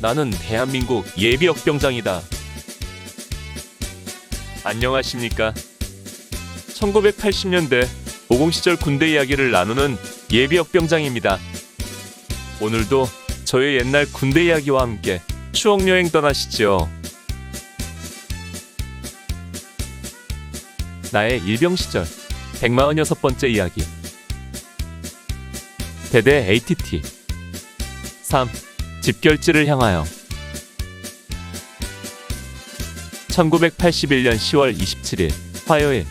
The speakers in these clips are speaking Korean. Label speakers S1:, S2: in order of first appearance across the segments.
S1: 나는 대한민국 예비역 병장이다. 안녕하십니까? 1980년대 50 시절 군대 이야기를 나누는 예비역 병장입니다. 오늘도 저의 옛날 군대 이야기와 함께 추억 여행 떠나시죠. 나의 일병 시절 146번째 이야기. 대대 ATT 3. 집결지를 향하여 1981년 10월 27일 화요일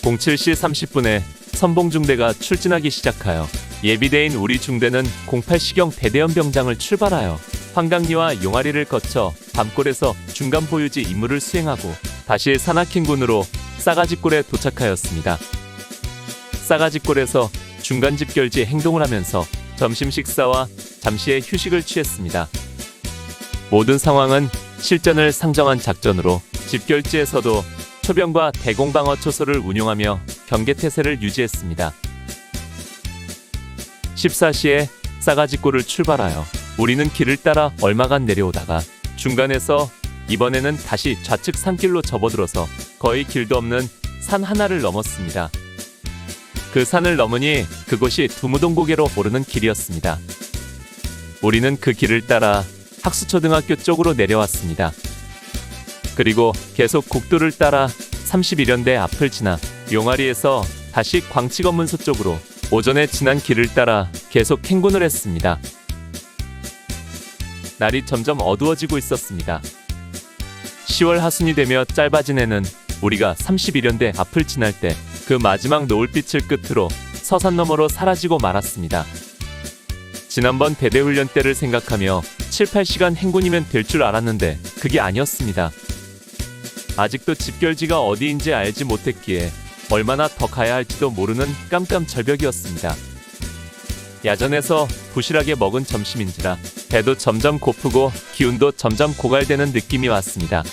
S1: 07시 30분에 선봉중대가 출진하기 시작하여 예비대인 우리 중대는 08시경 대대원 병장을 출발하여 황강리와 용아리를 거쳐 밤골에서 중간 보유지 임무를 수행하고 다시 산악행군으로 싸가지골에 도착하였습니다. 싸가지골에서 중간 집결지 행동을 하면서 점심 식사와 잠시의 휴식을 취했습니다. 모든 상황은 실전을 상정한 작전으로 집결지에서도 초병과 대공방어 초소를 운용하며 경계태세를 유지했습니다. 14시에 싸가지골을 출발하여 우리는 길을 따라 얼마간 내려오다가 중간에서 이번에는 다시 좌측 산길로 접어들어서 거의 길도 없는 산 하나를 넘었습니다. 그 산을 넘으니 그곳이 두무동고개로 오르는 길이었습니다. 우리는 그 길을 따라 학수초등학교 쪽으로 내려왔습니다. 그리고 계속 국도를 따라 31연대 앞을 지나 용아리에서 다시 광치검문소 쪽으로 오전에 지난 길을 따라 계속 행군을 했습니다. 날이 점점 어두워지고 있었습니다. 10월 하순이 되며 짧아진 해는 우리가 31연대 앞을 지날 때 그 마지막 노을빛을 끝으로 서산 너머로 사라지고 말았습니다. 지난번 대대훈련 때를 생각하며 7, 8시간 행군이면 될 줄 알았는데 그게 아니었습니다. 아직도 집결지가 어디인지 알지 못했기에 얼마나 더 가야 할지도 모르는 깜깜절벽이었습니다. 야전에서 부실하게 먹은 점심인지라 배도 점점 고프고 기운도 점점 고갈되는 느낌이 왔습니다.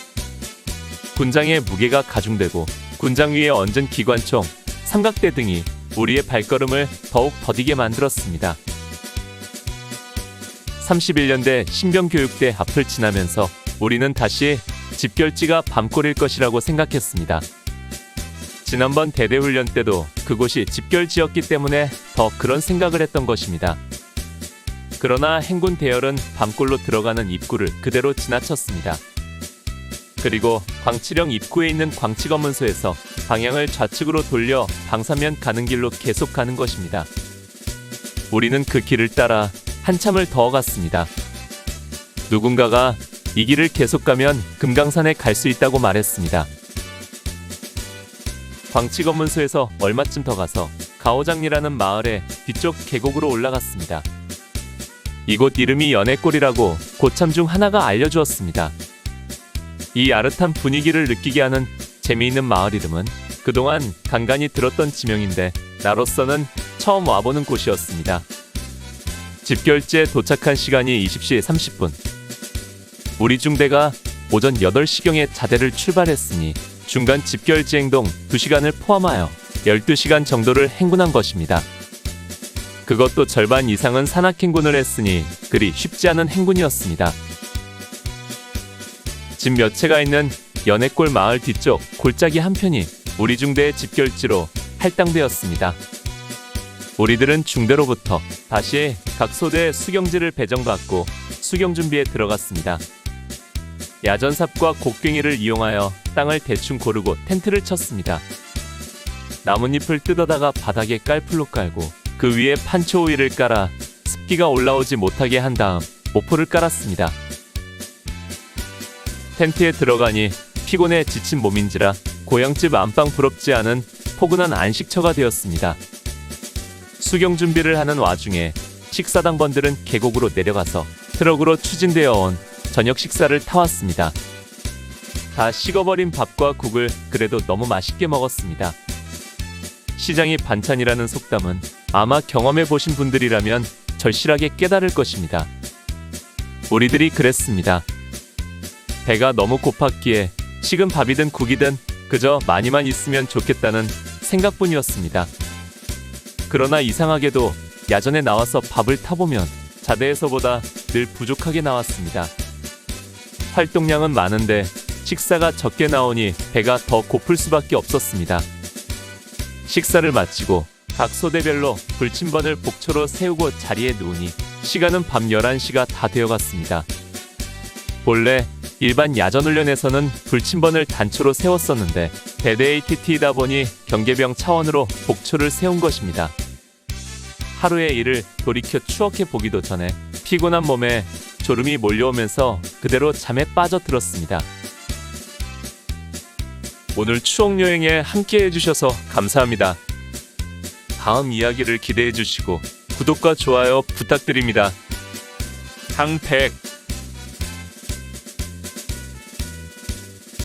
S1: 군장의 무게가 가중되고 군장 위에 얹은 기관총, 삼각대 등이 우리의 발걸음을 더욱 더디게 만들었습니다. 31년대 신병교육대 앞을 지나면서 우리는 다시 집결지가 밤골일 것이라고 생각했습니다. 지난번 대대훈련 때도 그곳이 집결지였기 때문에 더 그런 생각을 했던 것입니다. 그러나 행군 대열은 밤골로 들어가는 입구를 그대로 지나쳤습니다. 그리고 광치령 입구에 있는 광치검문소에서 방향을 좌측으로 돌려 방사면 가는 길로 계속 가는 것입니다. 우리는 그 길을 따라 한참을 더 갔습니다. 누군가가 이 길을 계속 가면 금강산에 갈 수 있다고 말했습니다. 광치검문소에서 얼마쯤 더 가서 가오장리라는 마을의 뒤쪽 계곡으로 올라갔습니다. 이곳 이름이 연애골이라고 고참 중 하나가 알려주었습니다. 이 아릇한 분위기를 느끼게 하는 재미있는 마을 이름은 그동안 간간히 들었던 지명인데 나로서는 처음 와보는 곳이었습니다. 집결지에 도착한 시간이 20시 30분. 우리 중대가 오전 8시경에 자대를 출발했으니 중간 집결지 행동 2시간을 포함하여 12시간 정도를 행군한 것입니다. 그것도 절반 이상은 산악행군을 했으니 그리 쉽지 않은 행군이었습니다. 집 몇 채가 있는 연애골 마을 뒤쪽 골짜기 한편이 우리 중대의 집결지로 할당되었습니다. 우리들은 중대로부터 다시 각 소대의 수경지를 배정받고 수경 준비에 들어갔습니다. 야전삽과 곡괭이를 이용하여 땅을 대충 고르고 텐트를 쳤습니다. 나뭇잎을 뜯어다가 바닥에 깔풀로 깔고 그 위에 판초 오일을 깔아 습기가 올라오지 못하게 한 다음 모포를 깔았습니다. 텐트에 들어가니 피곤해 지친 몸인지라 고향집 안방 부럽지 않은 포근한 안식처가 되었습니다. 수경 준비를 하는 와중에 식사 당번들은 계곡으로 내려가서 트럭으로 추진되어 온 저녁 식사를 타왔습니다. 다 식어버린 밥과 국을 그래도 너무 맛있게 먹었습니다. 시장이 반찬이라는 속담은 아마 경험해 보신 분들이라면 절실하게 깨달을 것입니다. 우리들이 그랬습니다. 배가 너무 고팠기에 식은 밥이든 국이든 그저 많이만 있으면 좋겠다는 생각뿐이었습니다. 그러나 이상하게도 야전에 나와서 밥을 타보면 자대에서보다 늘 부족하게 나왔습니다. 활동량은 많은데 식사가 적게 나오니 배가 더 고플 수밖에 없었습니다. 식사를 마치고 각 소대별로 불침번을 복초로 세우고 자리에 누우니 시간은 밤 11시가 다 되어갔습니다. 본래 일반 야전훈련에서는 불침번을 단초로 세웠었는데 대대 ATT이다 보니 경계병 차원으로 복초를 세운 것입니다. 하루의 일을 돌이켜 추억해 보기도 전에 피곤한 몸에 졸음이 몰려오면서 그대로 잠에 빠져들었습니다. 오늘 추억 여행에 함께 해주셔서 감사합니다. 다음 이야기를 기대해 주시고 구독과 좋아요 부탁드립니다. 항백